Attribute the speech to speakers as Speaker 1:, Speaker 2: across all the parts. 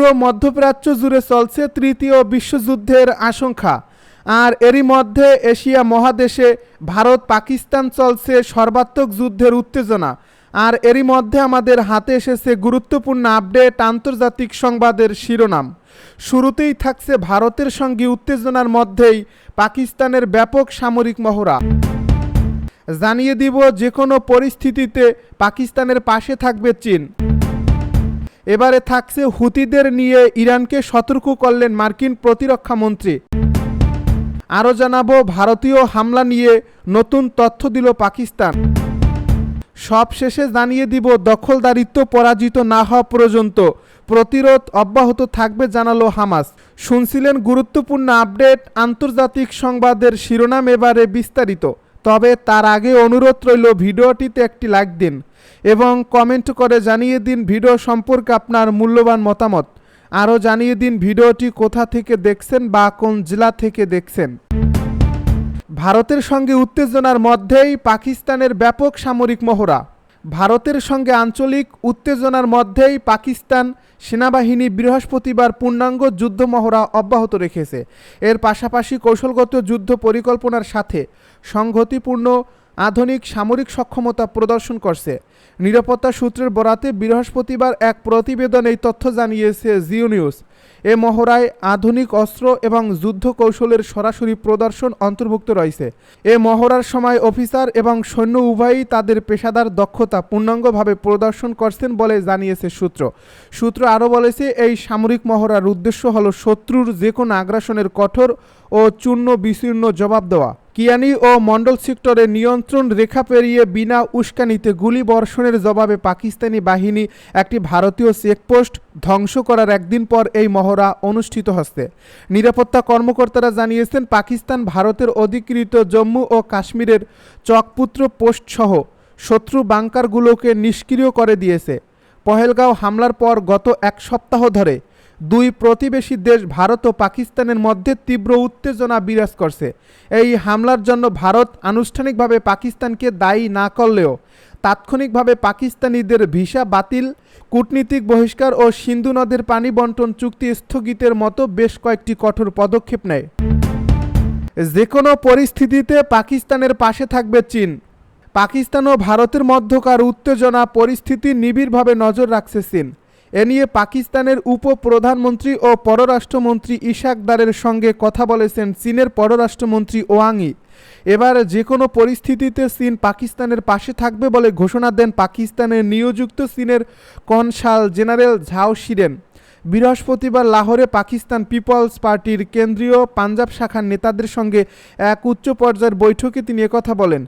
Speaker 1: পুরো মধ্যপ্রাচ্য জুড়ে চলছে তৃতীয় বিশ্বযুদ্ধের আশঙ্কা আর এরই মধ্যে এশিয়া মহাদেশে ভারত পাকিস্তান চলছে সর্বাত্মক যুদ্ধের উত্তেজনা আর এরই মধ্যে আমাদের হাতে এসেছে গুরুত্বপূর্ণ আপডেট আন্তর্জাতিক সংবাদের শিরোনাম শুরুতেই থাকছে ভারতের সঙ্গে উত্তেজনার মধ্যেই পাকিস্তানের ব্যাপক সামরিক মহড়া জানিয়ে দিব যে কোনো পরিস্থিতিতে পাকিস্তানের পাশে থাকবে চীন এবারে থাকছে হুতিদের নিয়ে ইরানকে সতর্ক করলেন মার্কিন প্রতিরক্ষা মন্ত্রী আরও জানাবো ভারতীয় হামলা নিয়ে নতুন তথ্য দিল পাকিস্তান সবশেষে জানিয়ে দিব দখলদারিত্ব পরাজিত না হওয়া পর্যন্ত প্রতিরোধ অব্যাহত থাকবে জানালো হামাস শুনছিলেন গুরুত্বপূর্ণ আপডেট আন্তর্জাতিক সংবাদের শিরোনাম এবারে বিস্তারিত তবে তার আগে অনুরোধ রইল ভিডিওটিতে একটি লাইক দিন এবং কমেন্ট করে জানিয়ে দিন ভিডিও সম্পর্কে আপনার মূল্যবান মতামত আরও জানিয়ে দিন ভিডিওটি কোথা থেকে দেখছেন বা কোন জেলা থেকে দেখছেন ভারতের সঙ্গে উত্তেজনার মধ্যেই পাকিস্তানের ব্যাপক সামরিক মহড়া ভারতের সঙ্গে আঞ্চলিক উত্তেজনার মধ্যেই পাকিস্তান সেনাবাহিনী বৃহস্পতিবার পূর্ণাঙ্গ যুদ্ধ মহড়া অব্যাহত রেখেছে এর পাশাপাশি কৌশলগত যুদ্ধ পরিকল্পনার সাথে সংহতিপূর্ণ আধুনিক সামরিক সক্ষমতা প্রদর্শন করছে নিরাপত্তা সূত্রের বরাতে বৃহস্পতিবার এক প্রতিবেদনে এই তথ্য জানিয়েছে জিও নিউজ এ মহড়ায় আধুনিক অস্ত্র এবং যুদ্ধ কৌশলের সরাসরি প্রদর্শন অন্তর্ভুক্ত রয়েছে এ মহড়ার সময় অফিসার এবং সৈন্য উভয়ই তাদের পেশাদার দক্ষতা পূর্ণাঙ্গভাবে প্রদর্শন করছেন বলে জানিয়েছে সূত্র সূত্র আরও বলেছে এই সামরিক মহড়ার উদ্দেশ্য হল শত্রুর যে কোনো আগ্রাসনের কঠোর ও চূর্ণ বিচূর্ণ জবাব দেওয়া কিয়ানি ও মন্ডল সেক্টরে নিয়ন্ত্রণ রেখা পেরিয়ে বিনা উস্কানিতে গুলি বর্ষণের জবাবে পাকিস্তানি বাহিনী একটি ভারতীয় চেকপোস্ট ধ্বংস করার একদিন পর এই মহড়া অনুষ্ঠিত হচ্ছে নিরাপত্তা কর্মকর্তারা জানিয়েছেন পাকিস্তান ভারতের অধিকৃত জম্মু ও কাশ্মীরের চকপুত্র পোস্টসহ শত্রু বাংকারগুলোকে নিষ্ক্রিয় করে দিয়েছে পহেলগাঁও হামলার পর গত এক সপ্তাহ ধরে দুই প্রতিবেশী দেশ ভারত ও পাকিস্তানের মধ্যে তীব্র উত্তেজনা বিরাজ করছে এই হামলার জন্য ভারত আনুষ্ঠানিকভাবে পাকিস্তানকে দায়ী না করলেও তাৎক্ষণিকভাবে পাকিস্তানিদের ভিসা বাতিল কূটনীতিক বহিষ্কার ও সিন্ধু নদের পানি বন্টন চুক্তি স্থগিতের মতো বেশ কয়েকটি কঠোর পদক্ষেপ নেয় যে কোনো পরিস্থিতিতে পাকিস্তানের পাশে থাকবে চীন পাকিস্তান ও ভারতের মধ্যকার উত্তেজনা পরিস্থিতি নিবিড়ভাবে নজর রাখছে চীন এ নিয়ে পাকিস্তানের উপপ্রধানমন্ত্রী ও পররাষ্ট্রমন্ত্রী ইশাকদারের সঙ্গে কথা বলেছেন চীনের পররাষ্ট্রমন্ত্রী ওয়াংই এবার যে কোনো পরিস্থিতিতে চীন পাকিস্তানের পাশে থাকবে বলে ঘোষণা দেন পাকিস্তানের নিয়োযুক্ত চীনের কনসাল জেনারেল ঝাও শিরেন বৃহস্পতিবার লাহোরে পাকিস্তান পিপলস পার্টির কেন্দ্রীয় পাঞ্জাব শাখার নেতাদের সঙ্গে এক উচ্চ পর্যায়ের বৈঠকে তিনি কথা বলেন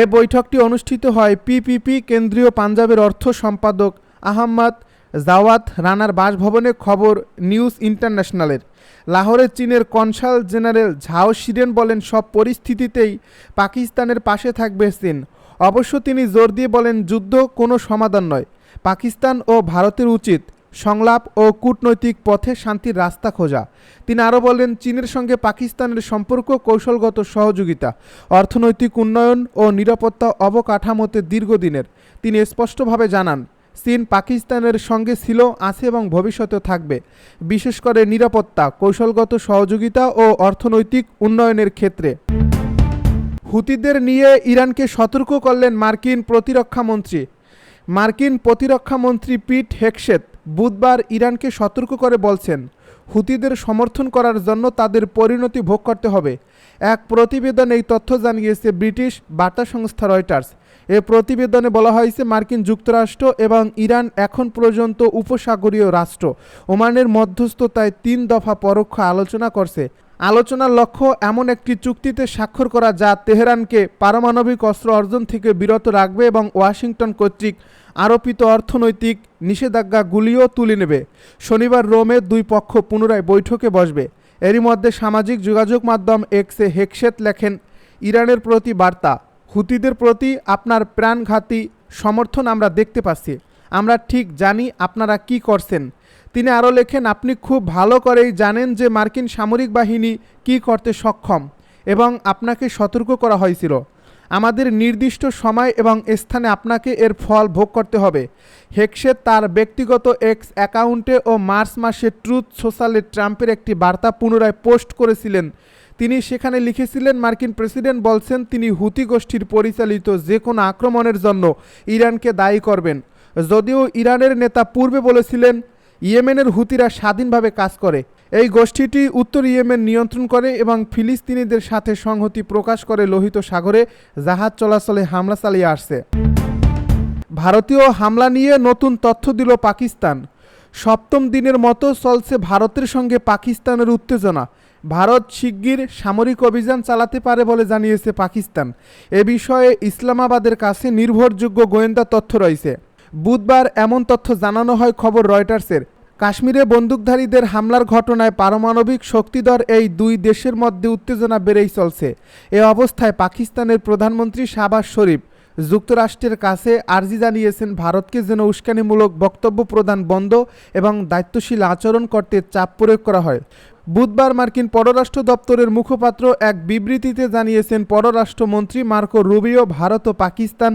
Speaker 1: এ বৈঠকটি অনুষ্ঠিত হয় পিপিপি কেন্দ্রীয় পাঞ্জাবের অর্থ সম্পাদক আহম্মদ জাওয়াত রানার বাসভবনে খবর নিউজ ইন্টারন্যাশনালের লাহোরে চীনের কনসাল জেনারেল ঝাও শিরেন বলেন সব পরিস্থিতিতেই পাকিস্তানের পাশে থাকবে চীন অবশ্য তিনি জোর দিয়ে বলেন যুদ্ধ কোনো সমাধান নয় পাকিস্তান ও ভারতের উচিত সংলাপ ও কূটনৈতিক পথে শান্তির রাস্তা খোঁজা তিনি আরও বলেন চীনের সঙ্গে পাকিস্তানের সম্পর্ক কৌশলগত সহযোগিতা অর্থনৈতিক উন্নয়ন ও নিরাপত্তা অবকাঠামোতে দীর্ঘদিনের তিনি স্পষ্টভাবে জানান চীন পাকিস্তানের সঙ্গে ছিল আছে এবং ভবিষ্যতে থাকবে বিশেষ করে নিরাপত্তা কৌশলগত সহযোগিতা ও অর্থনৈতিক উন্নয়নের ক্ষেত্রে হুতিদের নিয়ে ইরানকে সতর্ক করলেন মার্কিন প্রতিরক্ষামন্ত্রী মার্কিন প্রতিরক্ষামন্ত্রী পিট হেকসেত বুধবার ইরানকে সতর্ক করে বলছেন হুতিদের সমর্থন করার জন্য তাদের পরিণতি ভোগ করতে হবে এক প্রতিবেদনে এই তথ্য জানিয়েছে ব্রিটিশ বার্তা সংস্থা রয়টার্স এ প্রতিবেদনে বলা হয়েছে মার্কিন যুক্তরাষ্ট্র এবং ইরান এখন পর্যন্ত উপসাগরীয় রাষ্ট্র ওমানের মধ্যস্থতায় তিন দফা পরোক্ষ আলোচনা করছে আলোচনার লক্ষ্য এমন একটি চুক্তিতে স্বাক্ষর করা যা তেহরানকে পারমাণবিক অস্ত্র অর্জন থেকে বিরত রাখবে এবং ওয়াশিংটন কর্তৃক আরোপিত অর্থনৈতিক নিষেধাজ্ঞাগুলিও তুলে নেবে শনিবার রোমে দুই পক্ষ পুনরায় বৈঠকে বসবে এরই মধ্যে সামাজিক যোগাযোগ মাধ্যম এক্সে হেকশেত লেখেন ইরানের প্রতি বার্তা হুতিদের প্রতি আপনার প্রাণঘাতী সমর্থন আমরা দেখতে পাচ্ছি আমরা ঠিক জানি আপনারা কি করছেন তিনি আরও লেখেন আপনি খুব ভালো করেই জানেন যে মার্কিন সামরিক বাহিনী কি করতে সক্ষম এবং আপনাকে সতর্ক করা হয়েছিল আমাদের নির্দিষ্ট সময় এবং স্থানে আপনাকে এর ফল ভোগ করতে হবে হেক্সে তার ব্যক্তিগত এক্স অ্যাকাউন্টে ও মার্চ মাসে ট্রুথ সোশ্যালে ট্রাম্পের একটি বার্তা পুনরায় পোস্ট করেছিলেন তিনি সেখানে লিখেছিলেন মার্কিন প্রেসিডেন্ট বলছেন তিনি হুতি গোষ্ঠীর পরিচালিত যে কোনো আক্রমণের জন্য ইরানকে দায়ী করবেন যদিও ইরানের নেতা পূর্বে বলেছিলেন ইয়েমেনের হুতিরা স্বাধীনভাবে কাজ করে এই গোষ্ঠীটি উত্তর ইয়েমেন নিয়ন্ত্রণ করে এবং ফিলিস্তিনিদের সাথে সংহতি প্রকাশ করে লোহিত সাগরে জাহাজ চলাচলে হামলা চালিয়ে আসছে ভারতীয় হামলা নিয়ে নতুন তথ্য দিল পাকিস্তান সপ্তম দিনের মতো চলছে ভারতের সঙ্গে পাকিস্তানের উত্তেজনা ভারত শিগগির সামরিক অভিযান চালাতে পারে বলে জানিয়েছে পাকিস্তান এ বিষয়ে ইসলামাবাদের কাছে নির্ভরযোগ্য গোয়েন্দা তথ্য রয়েছে বুধবার এমন তথ্য জানানো হয় খবর রয়টার্সের কাশ্মীরে বন্দুকধারীদের হামলার ঘটনায় পারমাণবিক শক্তিধর এই দুই দেশের মধ্যে উত্তেজনা বেড়েই চলছে এ অবস্থায় পাকিস্তানের প্রধানমন্ত্রী শাহবাজ শরীফ যুক্তরাষ্ট্রের কাছে আর্জি জানিয়েছেন ভারতকে যেন উস্কানিমূলক বক্তব্য প্রদান বন্ধ এবং দায়িত্বশীল আচরণ করতে চাপ প্রয়োগ করা হয় বুধবার মার্কিন পররাষ্ট্র দপ্তরের মুখপাত্র এক বিবৃতিতে জানিয়েছেন পররাষ্ট্রমন্ত্রী মার্কো রুবিও ভারত ও পাকিস্তান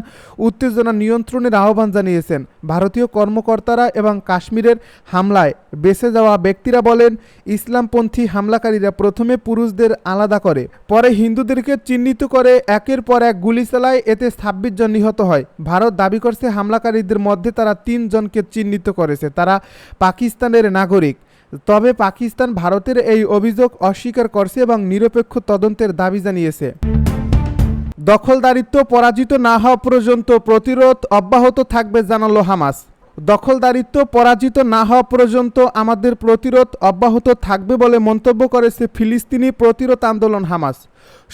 Speaker 1: উত্তেজনা নিয়ন্ত্রণের আহ্বান জানিয়েছেন ভারতীয় কর্মকর্তারা এবং কাশ্মীরের হামলায় বেঁচে যাওয়া ব্যক্তিরা বলেন ইসলামপন্থী হামলাকারীরা প্রথমে পুরুষদের আলাদা করে পরে হিন্দুদেরকে চিহ্নিত করে একের পর এক গুলি চালায় এতে ছাব্বিশ জন নিহত হয় ভারত দাবি করছে হামলাকারীদের মধ্যে তারা তিনজনকে চিহ্নিত করেছে তারা পাকিস্তানের নাগরিক তবে পাকিস্তান ভারতের এই অভিযোগ অস্বীকার করছে এবং নিরপেক্ষ তদন্তের দাবি জানিয়েছে দখলদারিত্ব পরাজিত না হওয়া পর্যন্ত প্রতিরোধ অব্যাহত থাকবে জানালো হামাস দখলদারিত্ব পরাজিত না হওয়া পর্যন্ত আমাদের প্রতিরোধ অব্যাহত থাকবে বলে মন্তব্য করেছে ফিলিস্তিনি প্রতিরোধ আন্দোলন হামাস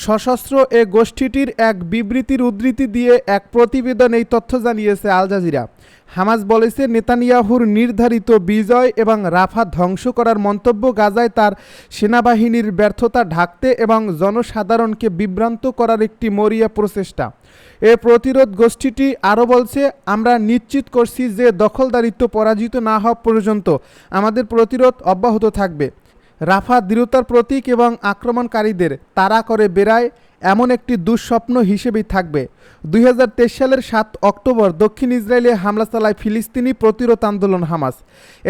Speaker 1: সশস্ত্র এ গোষ্ঠীটির এক বিবৃতির উদ্ধৃতি দিয়ে এক প্রতিবেদন এই তথ্য জানিয়েছে আল জাজিরা হামাজ বলেছে নেতানিয়াহুর নির্ধারিত বিজয় এবং রাফা ধ্বংস করার মন্তব্য গাজায় তার সেনাবাহিনীর ব্যর্থতা ঢাকতে এবং জনসাধারণকে বিভ্রান্ত করার একটি মরিয়া প্রচেষ্টা এ প্রতিরোধ গোষ্ঠীটি আরও বলছে আমরা নিশ্চিত করছি যে দখলদারিত্ব পরাজিত না হওয়া পর্যন্ত আমাদের প্রতিরোধ অব্যাহত থাকবে রাফা দৃঢ়তার প্রতীক এবং আক্রমণকারীদের তারা করে বেড়ায় এমন একটি দুঃস্বপ্ন হিসেবেই থাকবে দুই সালের সাত অক্টোবর দক্ষিণ ইসরায়েলে হামলা চালায় ফিলিস্তিনি প্রতিরোধ আন্দোলন হামাস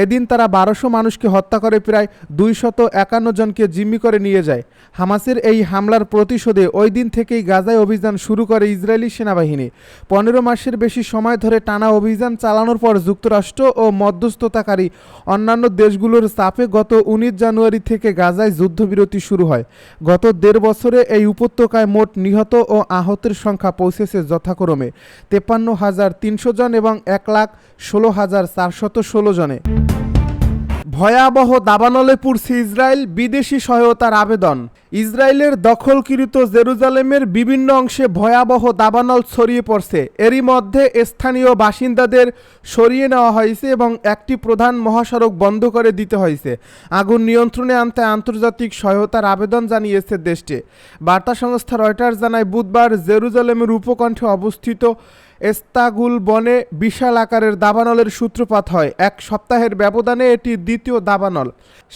Speaker 1: এদিন তারা বারোশো মানুষকে হত্যা করে প্রায় দুইশত একান্ন জনকে জিম্মি করে নিয়ে যায় হামাসের এই হামলার প্রতিশোধে ওই দিন থেকেই গাজায় অভিযান শুরু করে ইসরায়েলি সেনাবাহিনী পনেরো মাসের বেশি সময় ধরে টানা অভিযান চালানোর পর যুক্তরাষ্ট্র ও মধ্যস্থতাকারী অন্যান্য দেশগুলোর চাপে গত উনিশ জানুয়ারি থেকে গাজায় যুদ্ধবিরতি শুরু হয় গত দেড় বছরে এই উপত্যকা এলাকায় মোট নিহত ও আহতের সংখ্যা পৌঁছেছে যথাক্রমে তেপান্ন হাজার তিনশো জন এবং এক লাখ ষোলো হাজার চারশত ষোলো জনে ভয়াবহ দাবানলে পড়ছে ইসরায়েল বিদেশি সহায়তার আবেদন ইসরায়েলের দখলকৃত জেরুজালেমের বিভিন্ন অংশে ভয়াবহ দাবানল ছড়িয়ে পড়ছে এরই মধ্যে স্থানীয় বাসিন্দাদের সরিয়ে নেওয়া হয়েছে এবং একটি প্রধান মহাসড়ক বন্ধ করে দিতে হয়েছে আগুন নিয়ন্ত্রণে আনতে আন্তর্জাতিক সহায়তার আবেদন জানিয়েছে দেশটি বার্তা সংস্থা রয়টার্স জানায় বুধবার জেরুজালেমের উপকণ্ঠে অবস্থিত এস্তাগুল বনে বিশাল আকারের দাবানলের সূত্রপাত হয় এক সপ্তাহের ব্যবধানে এটি দ্বিতীয় দাবানল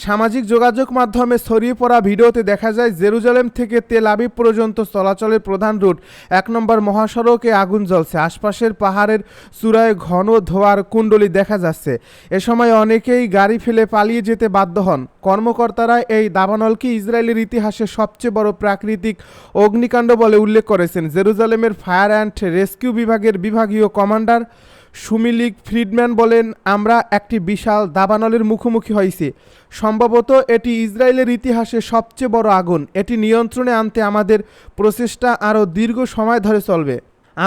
Speaker 1: সামাজিক যোগাযোগ মাধ্যমে ছড়িয়ে পড়া ভিডিওতে দেখা যায় জেরুজালেম থেকে তেল আবিব পর্যন্ত চলাচলের প্রধান রুট এক নম্বর মহাসড়কে আগুন জ্বলছে আশপাশের পাহাড়ের চূড়ায় ঘন ধোয়ার কুণ্ডলি দেখা যাচ্ছে এ সময় অনেকেই গাড়ি ফেলে পালিয়ে যেতে বাধ্য হন কর্মকর্তারা এই দাবানলকে ইসরায়েলের ইতিহাসে সবচেয়ে বড় প্রাকৃতিক অগ্নিকাণ্ড বলে উল্লেখ করেছেন জেরুজালেমের ফায়ার অ্যান্ড রেস্কিউ বিভাগের বাংলাদেশের বিভাগীয় কমান্ডার সুমিলিক ফ্রিডম্যান বলেন আমরা একটি বিশাল দাবানলের মুখোমুখি হয়েছে সম্ভবত এটি ইসরায়েলের ইতিহাসে সবচেয়ে বড় আগুন এটি নিয়ন্ত্রণে আনতে আমাদের প্রচেষ্টা আরও দীর্ঘ সময় ধরে চলবে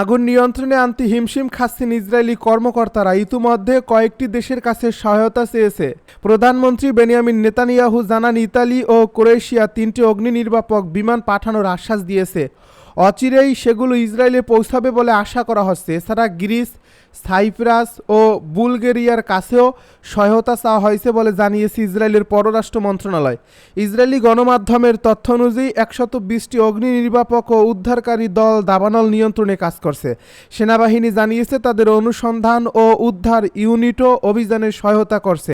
Speaker 1: আগুন নিয়ন্ত্রণে আনতে হিমশিম খাচ্ছেন ইসরায়েলি কর্মকর্তারা ইতিমধ্যে কয়েকটি দেশের কাছে সহায়তা চেয়েছে প্রধানমন্ত্রী বেনিয়ামিন নেতানিয়াহু জানান ইতালি ও ক্রোয়েশিয়া তিনটি অগ্নি নির্বাপক বিমান পাঠানোর আশ্বাস দিয়েছে অচিরেই সেগুলো ইসরায়েলে পৌঁছাবে বলে আশা করা হচ্ছে এছাড়া গ্রিস সাইপ্রাস ও বুলগেরিয়ার কাছেও সহায়তা চাওয়া হয়েছে বলে জানিয়েছে ইসরায়েলের পররাষ্ট্র মন্ত্রণালয় ইসরায়েলি গণমাধ্যমের তথ্য অনুযায়ী একশত বিশটি অগ্নি নির্বাপক ও উদ্ধারকারী দল দাবানল নিয়ন্ত্রণে কাজ করছে সেনাবাহিনী জানিয়েছে তাদের অনুসন্ধান ও উদ্ধার ইউনিটও অভিযানে সহায়তা করছে